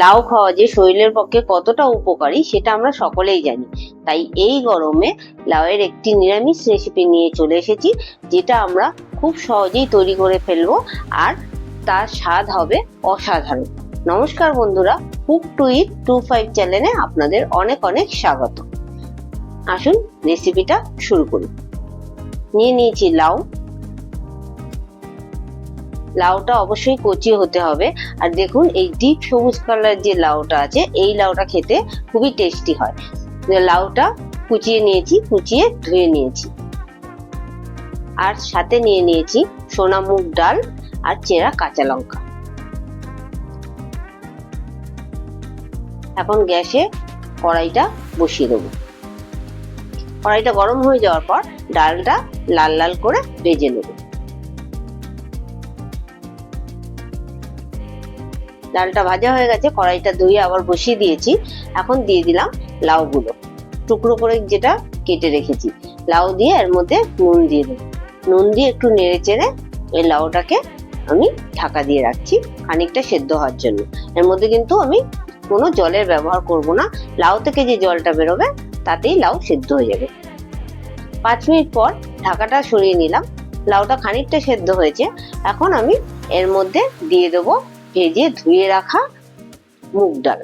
লাউ খাওয়া যে শরীরের পক্ষে কতটা উপকারী সেটা আমরা সকলেই জানি। তাই এই গরমে লাউয়ের একটি নিরামিষ রেসিপি নিয়ে চলে এসেছি, যেটা আমরা খুব সহজেই তৈরি করে ফেলব আর তার স্বাদ হবে অসাধারণ। নমস্কার বন্ধুরা cook to eat two five চ্যানেলে আপনাদের অনেক অনেক স্বাগত। আসুন রেসিপিটা শুরু করি। নিয়ে নিয়েছি লাউ। লাউটা অবশ্যই কচি হতে হবে। আর দেখুন, এই ডিপ সবুজ কালার যে লাউটা আছে, এই লাউটা খেতে খুবই টেস্টি হয়। লাউটা কুচিয়ে নিয়েছি, কুচিয়ে ধুয়ে নিয়েছি। আর সাথে নিয়ে নিয়েছি সোনা মুগ ডাল আর চেরা কাঁচা লঙ্কা। এখন গ্যাসে কড়াইটা বসিয়ে দেবো। কড়াইটা গরম হয়ে যাওয়ার পর ডালটা লাল লাল করে ভেজে নেব। ডালটা ভাজা হয়ে গেছে, কড়াইটা ধুয়ে আবার বসিয়ে দিয়েছি। এখন দিয়ে দিলাম লাউগুলো। টুকরো করে যেটা কেটে রেখেছি। লাউ দিয়ে এর মধ্যে নুন দিয়ে দেবো। নুন দিয়ে একটু নেড়ে চেড়ে এই লাউটাকে আমি ঢাকা দিয়ে রাখছি খানিকটা সেদ্ধ হওয়ার জন্য। এর মধ্যে কিন্তু আমি কোনো জলের ব্যবহার করব না। লাউ থেকে যে জলটা বেরোবে, তাতেই লাউ সেদ্ধ হয়ে যাবে। পাঁচ মিনিট পর ঢাকাটা সরিয়ে নিলাম। লাউটা খানিকটা সেদ্ধ হয়েছে। এখন আমি এর মধ্যে দিয়ে দেবো ভেজে ধুয়ে রাখা মুগ ডাল।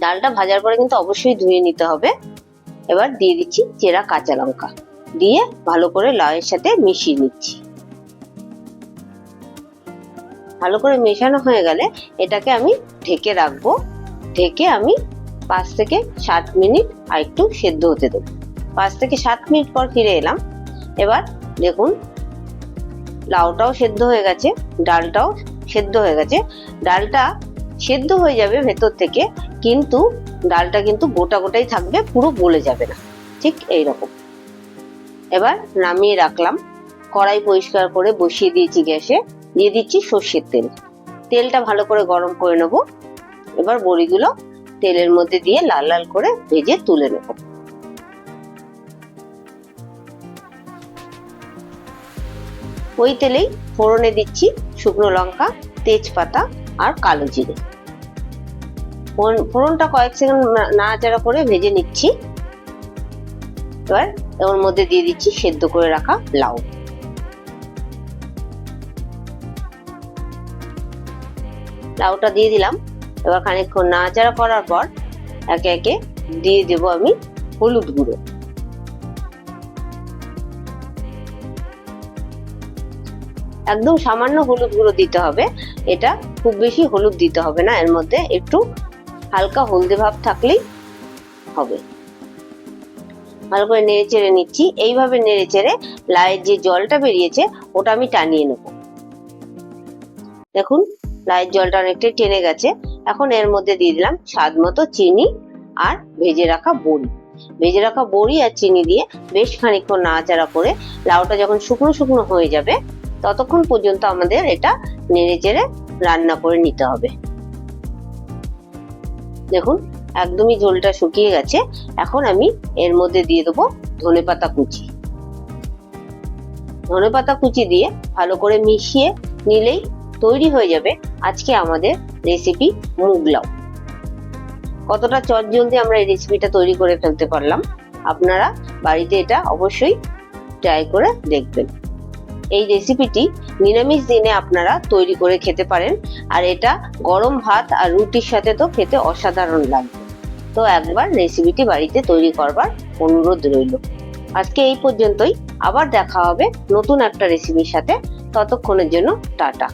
ডালটা ভাজার পরে কিন্তু অবশ্যই ধুয়ে নিতে হবে। এবার দিয়ে দিচ্ছি চেরা কাঁচা লঙ্কা। দিয়ে ভালো করে লাউয়ের সাথে মিশিয়ে নিচ্ছি। ভালো করে মেশানো হয়ে গেলে এটাকে আমি ঢেকে রাখব। ঢেকে আমি পাঁচ থেকে সাত মিনিট আর একটু সেদ্ধ হতে দেবো। পাঁচ থেকে সাত মিনিট পর ফিরে এলাম। এবার দেখুন, লাউটাও সেদ্ধ হয়ে গেছে, ডালটাও সেদ্ধ হয়ে গেছে। ডালটা সেদ্ধ হয়ে যাবে ভেতর থেকে, কিন্তু ডালটা কিন্তু গোটা গোটাই থাকবে, পুরো গলে যাবে না। ঠিক এই রকম এবার নামিয়ে রাখলাম। কড়াই পরিষ্কার করে বসিয়ে দিয়েছি গ্যাসে। দিয়ে দিচ্ছি সর্ষের তেল। তেলটা ভালো করে গরম করে নেব। এবার বড়িগুলো তেলের মধ্যে দিয়ে লাল লাল করে ভেজে তুলে নেব। ওই তেলেই ফোড়নে দিচ্ছি শুকনো লঙ্কা, তেজপাতা আর কালো জিরে। ফোড়ন- ফোড়নটা কয়েক সেকেন্ড নাড়াচাড়া করে ভেজে নিচ্ছি। এবার ওর মধ্যে দিয়ে দিচ্ছি সেদ্ধ করে রাখা লাউ। লাউটা দিয়ে দিলাম। এবার খানিকক্ষণ নাড়াচাড়া করার পর একে একে দিয়ে দেবো আমি হলুদ গুঁড়ো। একদম সামান্য হলুদ গুঁড়ো দিতে হবে। এটা খুব বেশি হলুদ দিতে হবে না, এর মধ্যে একটু হালকা হলদে ভাব থাকলেই হবে। ভালো করে নেড়ে চেড়ে নিচ্ছি। এইভাবে নেড়ে চেড়ে লায়ের যে জলটা বেরিয়েছে, ওটা আমি টানিয়ে নেব। দেখুন লায়ের জলটা অনেকটাই টেনে গেছে। এখন এর মধ্যে দিয়ে দিলাম স্বাদ মতো চিনি আর ভেজে রাখা বড়ি। ভেজে রাখা বড়ি আর চিনি দিয়ে বেশ খানিকক্ষণ নাড়াচাড়া করে লাউটা যখন শুকনো শুকনো হয়ে যাবে ততক্ষণ পর্যন্ত আমাদের এটা নেড়ে চেড়ে রান্না করে নিতে হবে। দেখুন, একদমই ঝোলটা শুকিয়ে গেছে। এখন আমি এর মধ্যে দিয়ে দেবো ধনে পাতা কুচি। ধনে পাতা কুচি দিয়ে ভালো করে মিশিয়ে নিলেই তৈরি হয়ে যাবে আজকে আমাদের রেসিপি মুগ লাউ কতটা চট জলদি আমরা এই রেসিপিটা তৈরি করে ফেলতে পারলাম, আপনারা বাড়িতে এটা অবশ্যই ট্রাই করে দেখবেন। এই রেসিপিটি নিরামিষ দিনে আপনারা তৈরি করে খেতে পারেন। আর এটা গরম ভাত আর রুটির সাথে তো খেতে অসাধারণ লাগবে। তো একবার রেসিপিটি বাড়িতে তৈরি করবার অনুরোধ রইল। আজকে এই পর্যন্তই। আবার দেখা হবে নতুন একটা রেসিপির সাথে। ততক্ষণের জন্য টাটা।